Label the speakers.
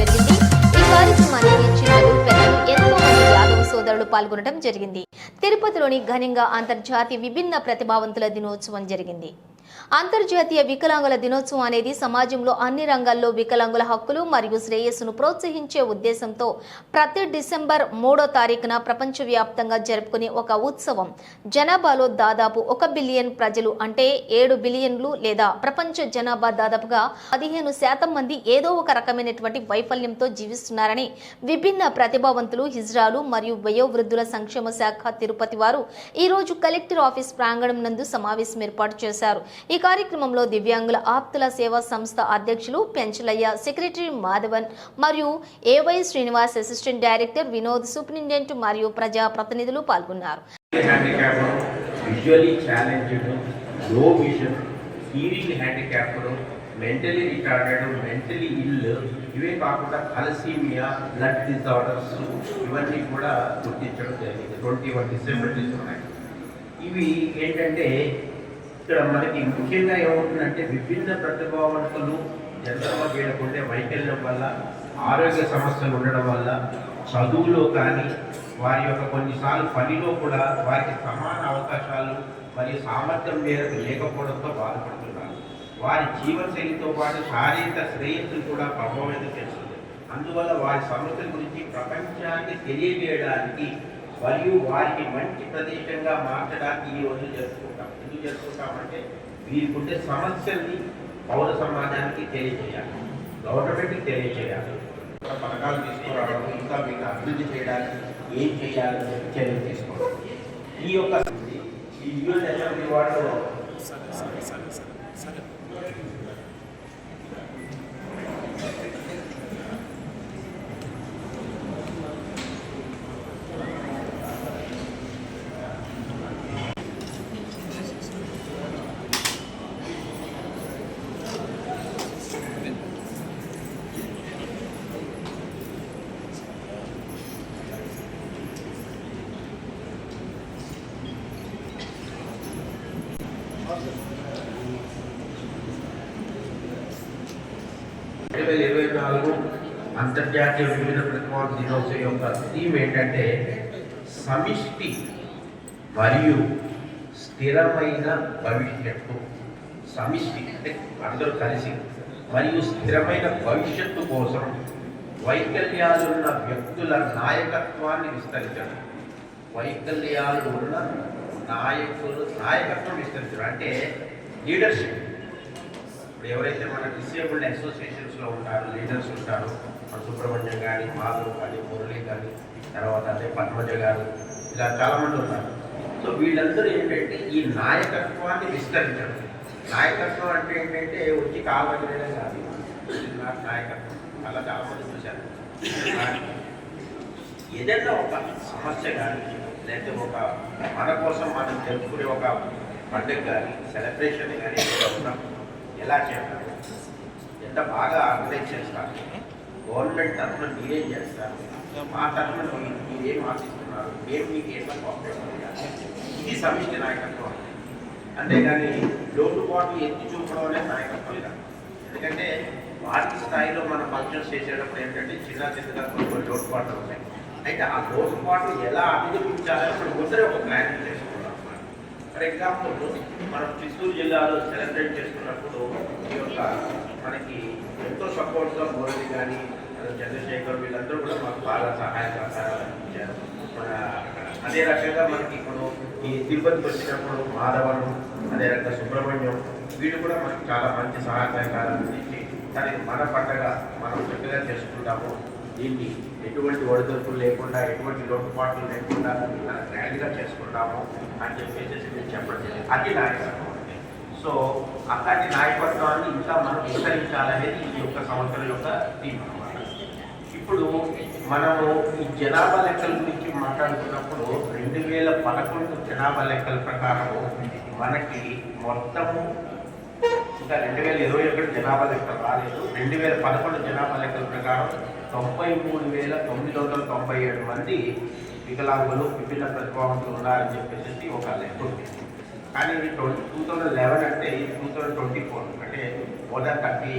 Speaker 1: జరిగింది. ఈ కార్యక్రమానికి చిన్నలు పెద్దలు ఎంతో మంది యాదవ సోదరులు పాల్గొనడం జరిగింది. తిరుపతిలోని ఘనంగా అంతర్జాతీయ విభిన్న ప్రతిభావంతుల దినోత్సవం జరిగింది. అంతర్జాతీయ వికలాంగుల దినోత్సవం అనేది సమాజంలో అన్ని రంగాల్లో వికలాంగుల హక్కులు మరియు శ్రేయస్సును ప్రోత్సహించే ఉద్దేశంతో ప్రతి డిసెంబర్ మూడో తారీఖున ప్రపంచవ్యాప్తంగా జరుపుకునే ఒక ఉత్సవం. జనాభాలో దాదాపు ఒక బిలియన్ ప్రజలు అంటే ఏడు బిలియన్లు లేదా ప్రపంచ జనాభా దాదాపుగా పదిహేను శాతం మంది ఏదో ఒక రకమైనటువంటి వైఫల్యంతో జీవిస్తున్నారని విభిన్న ప్రతిభావంతులు హిజ్రాలు మరియు వయోవృద్ధుల సంక్షేమ శాఖ తిరుపతి వారు ఈరోజు కలెక్టర్ ఆఫీస్ ప్రాంగణం నందు సమావేశం ఏర్పాటు చేశారు. ఈ కార్యక్రమంలో దివ్యాంగుల ఆప్తుల సేవా సంస్థ అధ్యక్షులు పెంచలయ్య సెక్రటరీ మాధవన్ మరియు A Y Srinivas assistant director Vinod superintendent మరియు ప్రజా ప్రతినిధులు పాల్గొన్నారు.
Speaker 2: Hearing handicap mentally retarded mentally ill ఇవే కాకుండా అలసీమియా బ్లడ్ డిజార్డర్స్ ఇవన్నీ కూడా గుర్తించడం జరిగింది. ట్వంటీ వన్ డిసెంబర్ ఉన్నాయి ఇవి ఏంటంటే ఇక్కడ మనకి ముఖ్యంగా ఏమవుతుందంటే విభిన్న ప్రతిభావంతులు జనరల్గా వీళ్ళకుండే వైకల్యం వల్ల ఆరోగ్య సమస్యలు ఉండడం వల్ల చదువులో కానీ వారి యొక్క కొన్నిసార్లు పనిలో కూడా వారికి సమాన అవకాశాలు మరియు సామర్థ్యం మేరకు లేకపోవడంతో బాధపడుతున్నారు. వారి జీవనశైలితో పాటు శారీరక శ్రేయస్సును కూడా ప్రభావితం చేస్తుంది అందువల్ల వారి సమస్యల గురించి ప్రపంచానికి తెలియజేయడానికి మరియు వారికి మంచి ప్రదేశంగా మార్చడానికి ఈ రోజు జరుపుకుంటాం. ఎందుకు జరుపుకుంటామంటే వీరికుండే సమస్యల్ని పౌర సమాజానికి తెలియజేయాలి. గవర్నమెంట్కి తెలియజేయాలి. పథకాలు తీసుకురావడం ఇంకా మీకు అభివృద్ధి చేయడానికి ఏం చేయాలని చర్యలు తీసుకోవడం ఈ యొక్క ఈ యూఎన్ అసెంబ్లీ వాళ్ళు రెండు వేల ఇరవై నాలుగు అంతర్జాతీయ వివిధ ప్రతిభా దినోత్సవం యొక్క థీమ్ ఏంటంటే సమిష్టి మరియు స్థిరమైన భవిష్యత్తు. సమిష్టి అంటే అందరూ కలిసి మరియు స్థిరమైన భవిష్యత్తు కోసం వైకల్యాలున్న వ్యక్తుల నాయకత్వాన్ని విస్తరించడం. వైకల్యాలు ఉన్న నాయకులు నాయకత్వం విస్తరించడం అంటే లీడర్షిప్ ఇప్పుడు ఎవరైతే మన డిసేబుల్డ్ అసోసియేషన్స్లో ఉంటారో లీడర్స్ ఉంటారు మన సుబ్రహ్మణ్యం కానీ మాధవ్ కానీ మురళి కానీ తర్వాత అదే పద్మజ గారు ఇలా చాలామంది ఉన్నారు. సో వీళ్ళందరూ ఏంటంటే ఈ నాయకత్వాన్ని విస్తరించడం. నాయకత్వం అంటే ఏంటంటే వచ్చి కావాలనేది కాదు. నాయకత్వం. అలా చాలామంది చూశారు. ఏదైనా ఒక సమస్య కానీ లేకపోతే ఒక మన కోసం మనం జరుపుకునే ఒక పండుగ కానీ సెలబ్రేషన్ కానీ ఏదైనా ఎలా చేస్తారు? ఎంత బాగా ఆర్గనైజ్ చేస్తారు? గవర్నమెంట్ తరఫున మీరేం చేస్తారు? మా తరఫున మీరేం ఆశిస్తున్నారు? మేము మీకు ఏదో కోఆపరేట్ చేయాలి? ఇది సమిష్టి నాయకత్వం. అంతేగాని లోటుపాటు ఎత్తి చూపడం అనేది నాయకత్వం కాదు ఎందుకంటే వాటి స్థాయిలో మనం ఫంక్షన్స్ చేసేటప్పుడు ఏంటంటే చిన్న చిన్నగా కొన్ని కొన్ని లోటుపాట్లు ఉన్నాయి అయితే ఆ లోటుపాటు ఎలా అభివృద్ధించాలని మనం ముందరే ఒక ప్లాన్ చేసుకున్నాం. ఫర్ ఎగ్జాంపుల్ మనం చిత్తూరు జిల్లాలో సెలబ్రేట్ చేసుకున్నప్పుడు ఈ యొక్క మనకి ఎంతో సపోర్ట్గా మోడీ కానీ చంద్రశేఖర్ వీళ్ళందరూ కూడా మాకు బాగా సహాయ సహకారాలు అందించారు మన అదే రకంగా మనకి ఇప్పుడు ఈ తిరుపతికి వచ్చినప్పుడు మాధవన్ అదే రకంగా సుబ్రహ్మణ్యం వీళ్ళు కూడా మనకి చాలా మంచి సహాయ సహకారాలు అందించి దానికి మన పండగ మనం చక్కగా చేసుకుంటాము. దీన్ని ఎటువంటి ఒడిదొడుకులు లేకుండా ఎటువంటి లోటుపాట్లు లేకుండా గ్రాండ్గా చేసుకుంటాము అని చెప్పేసి నేను చెప్పడం అది నాయకత్వం అంటే సో అట్లాంటి నాయకత్వాన్ని ఇంకా మనం విస్తరించాలనేది ఈ యొక్క సంవత్సరం యొక్క థీమ్ అనమాట ఇప్పుడు మనము ఈ జనాభా లెక్కల గురించి మాట్లాడుకున్నప్పుడు రెండు వేల పదకొండు జనాభా లెక్కల ప్రకారం మనకి మొత్తము ఇంకా రెండు వేల ఇరవై ఒకటి జనాభా లెక్కలు రాలేదు. రెండు వేల పదకొండు జనాభా లెక్కల ప్రకారం తొంభై మూడు వేల తొమ్మిది వందల తొంభై ఏడు మంది వికలాంగులు విభిన్న ప్రతిభావంతులు ఉన్నారని చెప్పేసి ఒక లెక్క ఉంది. కానీ ఇది ట్వంటీ టూ థౌజండ్ లెవెన్ అంటే టూ థౌజండ్ ట్వంటీ ఫోర్ అంటే మోర్ దాన్ థర్టీ